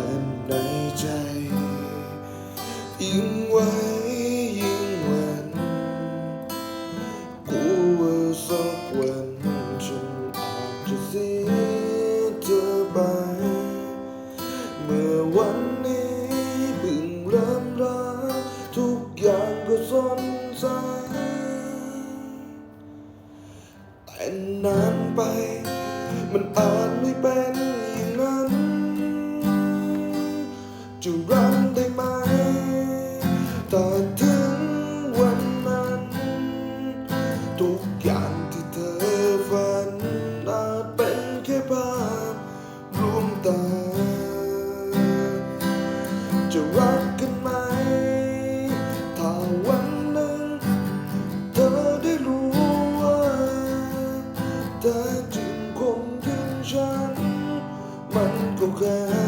แต่ในใจ ยิ่งไว้ยิ่งหวันกูว่าสักวันฉันอาจจะเสียเธอไป เมื่อวันนี้เพิ่งเริ่มรักทุกอย่างก็สนใจแต่นานไป มันอาจไม่เป็ จะรับได้ไหมแต่ถึงวันนั้น ทุกอย่างที่เธอฝันอาจเป็นแค่ภาพลวงตา จะรักกันไหม ถ้าวันหนึ่ง เธอได้รู้ว่าแต่จริงคงถึงฉัน มันก็แค่